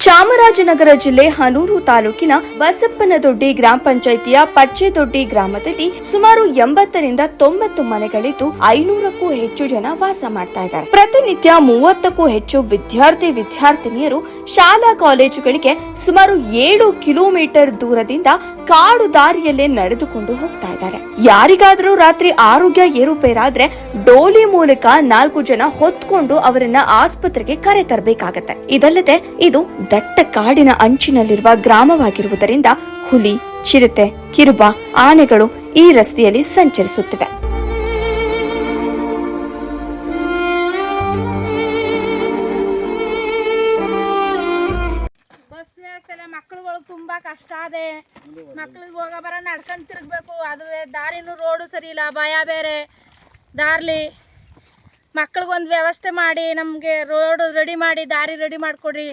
ಚಾಮರಾಜನಗರ ಜಿಲ್ಲೆ ಹನೂರು ತಾಲೂಕಿನ ಬಸಪ್ಪನದೊಡ್ಡಿ ಗ್ರಾಮ ಪಂಚಾಯಿತಿಯ ಪಚ್ಚೆದೊಡ್ಡಿ ಗ್ರಾಮದಲ್ಲಿ ಸುಮಾರು ಎಂಬತ್ತರಿಂದ ತೊಂಬತ್ತು ಮನೆಗಳಿದ್ದು ಐನೂರಕ್ಕೂ ಹೆಚ್ಚು ಜನ ವಾಸ ಮಾಡ್ತಾ ಇದ್ದಾರೆ. ಪ್ರತಿನಿತ್ಯ ಮೂವತ್ತಕ್ಕೂ ಹೆಚ್ಚು ವಿದ್ಯಾರ್ಥಿ ವಿದ್ಯಾರ್ಥಿನಿಯರು ಶಾಲಾ ಕಾಲೇಜುಗಳಿಗೆ ಸುಮಾರು ಏಳು ಕಿಲೋಮೀಟರ್ ದೂರದಿಂದ ಕಾಡು ದಾರಿಯಲ್ಲೇ ನಡೆದುಕೊಂಡು ಹೋಗ್ತಾ ಇದ್ದಾರೆ. ಯಾರಿಗಾದರೂ ರಾತ್ರಿ ಆರೋಗ್ಯ ಏರುಪೇರಾದ್ರೆ ಡೋಲಿ ಮೂಲಕ ನಾಲ್ಕು ಜನ ಹೊತ್ಕೊಂಡು ಅವರನ್ನ ಆಸ್ಪತ್ರೆಗೆ ಕರೆ ತರಬೇಕಾಗತ್ತೆ. ಇದಲ್ಲದೆ ಇದು ದಟ್ಟ ಕಾಡಿನ ಅಂಚಿನಲ್ಲಿರುವ ಗ್ರಾಮವಾಗಿರುವುದರಿಂದ ಹುಲಿ, ಚಿರತೆ, ಕಿರುಬ, ಆನೆಗಳು ಈ ರಸ್ತೆಯಲ್ಲಿ ಸಂಚರಿಸುತ್ತಿವೆ. ಕಷ್ಟ ಅದೇ. ಮಕ್ಳಿಗೆ ಹೋಗ ಬರ ನಡ್ಕೊಂಡು ತಿರುಗಬೇಕು. ಅದು ದಾರಿನೂ ರೋಡು ಸರಿ ಇಲ್ಲ, ಭಯ ಬೇರೆ. ದಾರ್ಲಿ. ಮಕ್ಳಿಗೊಂದು ವ್ಯವಸ್ಥೆ ಮಾಡಿ, ನಮಗೆ ರೋಡ್ ರೆಡಿ ಮಾಡಿ, ದಾರಿ ರೆಡಿ ಮಾಡಿಕೊಡ್ರಿ.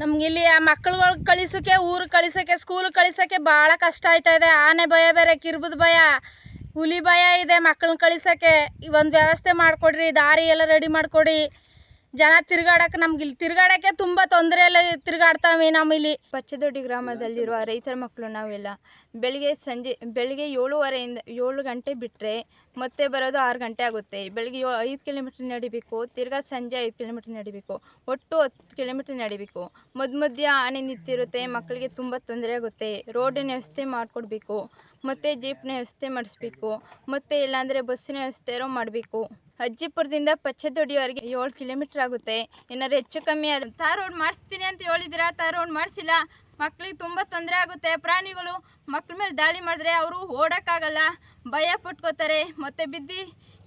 ನಮ್ಗೆ ಇಲ್ಲಿ ಆ ಮಕ್ಳುಗಳು ಕಳಿಸೋಕ್ಕೆ, ಊರು ಕಳಿಸೋಕ್ಕೆ ಸ್ಕೂಲ್ ಕಳಿಸೋಕ್ಕೆ ಭಾಳ ಕಷ್ಟ ಆಯ್ತಾ ಇದೆ. ಆನೆ ಭಯ ಬೇರೆ, ಕಿರ್ಬದ ಭಯ. ಹುಲಿ ಭಯ ಇದೆ ಮಕ್ಕಳನ್ನ ಕಳಿಸೋಕ್ಕೆ. ಒಂದು ವ್ಯವಸ್ಥೆ ಮಾಡಿಕೊಡ್ರಿ, ದಾರಿ ಎಲ್ಲ ರೆಡಿ ಮಾಡಿಕೊಡಿ. ಜನ ತಿರ್ಗಾಡಕ್ಕೆ ನಮ್ಗೆ ಇಲ್ಲಿ ತಿರ್ಗಾಡಕ್ಕೆ ತುಂಬ ತೊಂದರೆ ಎಲ್ಲ ತಿರ್ಗಾಡ್ತಾವೆ ನಮ್ಮಲ್ಲಿ ಪಚ್ಚದೊಡ್ಡಿ ಗ್ರಾಮದಲ್ಲಿರುವ ರೈತರ ಮಕ್ಕಳು ನಾವೆಲ್ಲ ಬೆಳಿಗ್ಗೆ ಸಂಜೆ, ಬೆಳಿಗ್ಗೆ ಏಳುವರೆಯಿಂದ ಏಳು ಗಂಟೆ ಬಿಟ್ಟರೆ ಮತ್ತೆ ಬರೋದು ಆರು ಗಂಟೆ ಆಗುತ್ತೆ. ಬೆಳಿಗ್ಗೆ ಐದು ಕಿಲೋಮೀಟ್ರ್ ನಡಿಬೇಕು, ತಿರ್ಗಾ ಸಂಜೆ ಐದು ಕಿಲೋಮೀಟ್ರ್ ನಡಿಬೇಕು, ಒಟ್ಟು ಹತ್ತು ಕಿಲೋಮೀಟ್ರ್ ನಡಿಬೇಕು. ಮಧ್ಯ ಮಧ್ಯ ಆನೆ ನಿಂತಿರುತ್ತೆ ಮಕ್ಕಳಿಗೆ ತುಂಬ ತೊಂದರೆ ಆಗುತ್ತೆ. ರೋಡಿನ ವ್ಯವಸ್ಥೆ ಮಾಡಿಕೊಡ್ಬೇಕು. ಮತ್ತು ಜೀಪ್ನ ವ್ಯವಸ್ಥೆ ಮಾಡಿಸ್ಬೇಕು, ಮತ್ತು ಇಲ್ಲಾಂದರೆ ಬಸ್ಸಿನ ವ್ಯವಸ್ಥೆ ಮಾಡಬೇಕು. ಅಜ್ಜಿಪುರದಿಂದ ದೊಡಿಯವರಿಗೆ ಏಳು ಕಿಲೋಮೀಟ್ರ್ ಆಗುತ್ತೆ. ಏನಾದ್ರು ಹೆಚ್ಚು ಕಮ್ಮಿ ಆದ ತಾರ್ ರೋಡ್ ಮಾಡಿಸ್ತೀನಿ ಅಂತ ಹೇಳಿದಿರ? ತಾರ್ ರೋಡ್ ಮಾಡಿಸಿಲ್ಲ. ಮಕ್ಳಿಗೆ ತುಂಬ ತೊಂದರೆ ಆಗುತ್ತೆ. ಪ್ರಾಣಿಗಳು ಮಕ್ಳ ಮೇಲೆ ದಾಳಿ ಮಾಡಿದ್ರೆ ಅವರು ಓಡೋಕ್ಕಾಗಲ್ಲ. ಭಯ ಪಟ್ಕೋತಾರೆ. ಮತ್ತು ಬಿದ್ದು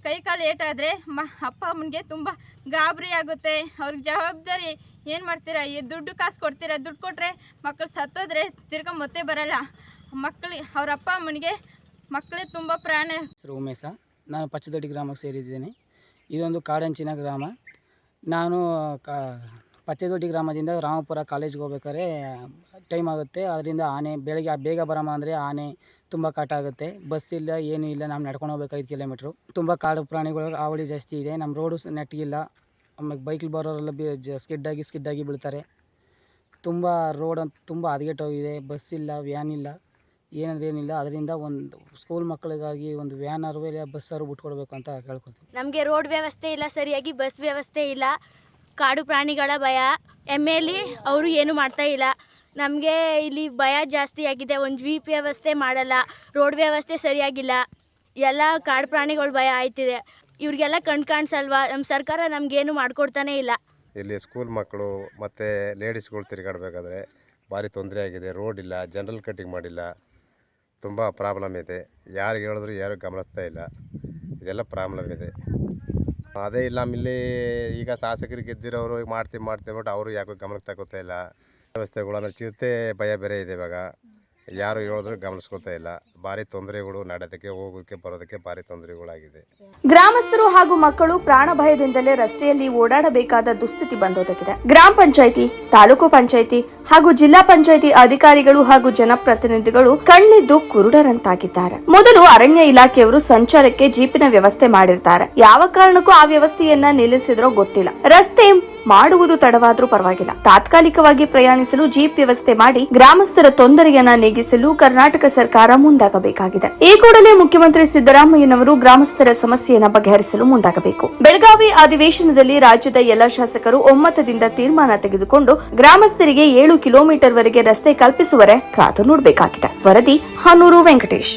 ಕೈ ಕಾಲು ಏಟಾದರೆ ಮ, ಅಪ್ಪ ಅಮ್ಮನಿಗೆ ತುಂಬ ಗಾಬರಿ ಆಗುತ್ತೆ. ಅವ್ರಿಗೆ ಜವಾಬ್ದಾರಿ ಏನು ಮಾಡ್ತೀರಾ? ಈ ದುಡ್ಡು ಕಾಸು ಕೊಡ್ತೀರಾ? ದುಡ್ಡು ಕೊಟ್ಟರೆ ಮಕ್ಕಳು ಸತ್ತೋದ್ರೆ ತಿರ್ಗಾ ಮತ್ತೆ ಬರಲ್ಲ. ಮಕ್ಕಳಿಗೆ ಅವ್ರ ಅಪ್ಪ ಅಮ್ಮನಿಗೆ ಮಕ್ಕಳೇ ತುಂಬ ಪ್ರಾಣ. ಹೆಸರು ಉಮೇಶ. ನಾನು ಪಚ್ಚದೊಡ್ಡಿ ಗ್ರಾಮಕ್ಕೆ ಸೇರಿದ್ದೇನೆ. ಇದೊಂದು ಕಾಡಂಚಿನ ಗ್ರಾಮ. ನಾನು ಕಾ, ಪಚ್ಚದೊಡ್ಡಿ ಗ್ರಾಮದಿಂದ ರಾಮಪುರ ಕಾಲೇಜ್ಗೆ ಹೋಗ್ಬೇಕಾದ್ರೆ ಟೈಮ್ ಆಗುತ್ತೆ. ಅದರಿಂದ ಆನೆ, ಬೆಳಗ್ಗೆ ಬೇಗ ಬರಮ್ಮ ಅಂದರೆ ಆನೆ ತುಂಬ ಕಾಟ ಆಗುತ್ತೆ. ಬಸ್ ಇಲ್ಲ, ಏನೂ ಇಲ್ಲ. ನಾವು ನಡ್ಕೊಂಡು ಹೋಗ್ಬೇಕು ಐದು ಕಿಲೋಮೀಟ್ರು. ತುಂಬ ಕಾಡು ಪ್ರಾಣಿಗಳು ಆವಳಿ ಜಾಸ್ತಿ ಇದೆ. ನಮ್ಮ ರೋಡು ನೆಟ್ಟಿಗಿಲ್ಲ. ಆಮೇಲೆ ಬೈಕಲ್ಲಿ ಬರೋರೆಲ್ಲ ಬಿ, ಜ, ಸ್ಕಿಡ್ಡಾಗಿ ಸ್ಕಿಡ್ಡಾಗಿ ಬೀಳ್ತಾರೆ. ತುಂಬ ರೋಡ್ ತುಂಬ ಹದಗೆಟ್ಟೋಗಿದೆ. ಬಸ್ ಇಲ್ಲ, ವ್ಯಾನ್ ಇಲ್ಲ. ಏನಂದ್ರೆ ಏನಿಲ್ಲ ಅದರಿಂದ ಒಂದು ಸ್ಕೂಲ್ ಮಕ್ಕಳಿಗಾಗಿ ಒಂದು ವ್ಯಾನ್ ಆರು ಇಲ್ಲ ಬಸ್ ಆರು ಬಿಟ್ಕೊಡ್ಬೇಕು ಅಂತ ಕೇಳ್ಕೊತೀವಿ. ನಮಗೆ ರೋಡ್ ವ್ಯವಸ್ಥೆ ಇಲ್ಲ ಸರಿಯಾಗಿ ಬಸ್ ವ್ಯವಸ್ಥೆ ಇಲ್ಲ ಕಾಡು ಪ್ರಾಣಿಗಳ ಭಯ ಎಂ ಎಲಿ ಅವರು ಏನು ಮಾಡ್ತಾ ಇಲ್ಲ. ನಮಗೆ ಇಲ್ಲಿ ಭಯ ಜಾಸ್ತಿ ಆಗಿದೆ ಒಂದು ಜ್ವೀಪ್ ವ್ಯವಸ್ಥೆ ಮಾಡಲ್ಲ ರೋಡ್ ವ್ಯವಸ್ಥೆ ಸರಿಯಾಗಿಲ್ಲ ಎಲ್ಲ ಕಾಡು ಪ್ರಾಣಿಗಳ ಭಯ ಆಯ್ತಿದೆ. ಇವ್ರಿಗೆಲ್ಲ ಕಣ್ ಕಾಣಿಸಲ್ವಾ? ನಮ್ಮ ಸರ್ಕಾರ ನಮಗೇನು ಮಾಡ್ಕೊಡ್ತಾನೆ ಇಲ್ಲ. ಇಲ್ಲಿ ಸ್ಕೂಲ್ ಮಕ್ಕಳು ಮತ್ತು ಲೇಡೀಸ್ಗಳು ತಿರುಗಾಡ್ಬೇಕಾದ್ರೆ ಭಾರಿ ತೊಂದರೆ ಆಗಿದೆ ರೋಡ್ ಇಲ್ಲ ಜನರಲ್ ಕಟ್ಟಿಂಗ್ ಮಾಡಿಲ್ಲ. ತುಂಬ ಪ್ರಾಬ್ಲಮ್ ಇದೆ. ಯಾರು ಹೇಳಿದ್ರು ಯಾರು ಗಮನಿಸ್ತಾ ಇಲ್ಲ. ಇದೆಲ್ಲ ಪ್ರಾಬ್ಲಮ್ ಇದೆ. ಅದೇ ಇಲ್ಲ ಇಲ್ಲಿ ಈಗ ಶಾಸಕರು ಗೆದ್ದಿರೋರು ಈಗ ಮಾಡ್ತೀವಿ ಮಾಡ್ತೀವಿ ಅಂದ್ಬಿಟ್ಟು ಅವರು ಯಾಕೋ ಗಮನಕ್ಕೆ ತಗೋತಾ ಇಲ್ಲ. ವ್ಯವಸ್ಥೆಗಳು ಅಂದರೆ ಚಿರತೆ ಭಯ ಬೇರೆ ಇದೆ ಇವಾಗ. ಯಾರು ಹೇಳಿದ್ರು ಗಮನಿಸ್ಕೊಳ್ತಾ ಇಲ್ಲ. ಭಾರಿ ತೊಂದರೆಗಳು ನಡೆದಕ್ಕೆ ಹೋಗೋದಕ್ಕೆ ಬರೋದಕ್ಕೆ ಭಾರಿ ತೊಂದರೆಗಳಾಗಿದೆ. ಗ್ರಾಮಸ್ಥರು ಹಾಗೂ ಮಕ್ಕಳು ಪ್ರಾಣ ಭಯದಿಂದಲೇ ರಸ್ತೆಯಲ್ಲಿ ಓಡಾಡಬೇಕಾದ ದುಸ್ಥಿತಿ ಬಂದೊದಗಿದೆ. ಗ್ರಾಮ ಪಂಚಾಯಿತಿ, ತಾಲೂಕು ಪಂಚಾಯಿತಿ ಹಾಗೂ ಜಿಲ್ಲಾ ಪಂಚಾಯಿತಿ ಅಧಿಕಾರಿಗಳು ಹಾಗೂ ಜನಪ್ರತಿನಿಧಿಗಳು ಕಣ್ಣಿದ್ದು ಕುರುಡರಂತಾಗಿದ್ದಾರೆ. ಮೊದಲು ಅರಣ್ಯ ಇಲಾಖೆಯವರು ಸಂಚಾರಕ್ಕೆ ಜೀಪಿನ ವ್ಯವಸ್ಥೆ ಮಾಡಿರ್ತಾರೆ. ಯಾವ ಕಾರಣಕ್ಕೂ ಆ ವ್ಯವಸ್ಥೆಯನ್ನ ನಿಲ್ಲಿಸಿದ್ರೋ ಗೊತ್ತಿಲ್ಲ. ರಸ್ತೆ ಮಾಡುವುದು ತಡವಾದ್ರೂ ಪರವಾಗಿಲ್ಲ. ತಾತ್ಕಾಲಿಕವಾಗಿ ಪ್ರಯಾಣಿಸಲು ಜೀಪ್ ವ್ಯವಸ್ಥೆ ಮಾಡಿ ಗ್ರಾಮಸ್ಥರ ತೊಂದರೆಯನ್ನ ನೀಗಿಸಲು ಕರ್ನಾಟಕ ಸರ್ಕಾರ ಮುಂದಾಗಬೇಕಾಗಿದೆ. ಈ ಕೂಡಲೇ ಮುಖ್ಯಮಂತ್ರಿ ಸಿದ್ದರಾಮಯ್ಯನವರು ಗ್ರಾಮಸ್ಥರ ಸಮಸ್ಯೆಯನ್ನು ಬಗೆಹರಿಸಲು ಮುಂದಾಗಬೇಕು. ಬೆಳಗಾವಿ ಅಧಿವೇಶನದಲ್ಲಿ ರಾಜ್ಯದ ಎಲ್ಲ ಶಾಸಕರು ಒಮ್ಮತದಿಂದ ತೀರ್ಮಾನ ತೆಗೆದುಕೊಂಡು ಗ್ರಾಮಸ್ಥರಿಗೆ ಏಳು ಕಿಲೋಮೀಟರ್ ವರೆಗೆ ರಸ್ತೆ ಕಲ್ಪಿಸುವರೆ ಕಾದು ನೋಡಬೇಕಾಗಿದೆ. ವರದಿ ಹನೂರು ವೆಂಕಟೇಶ್.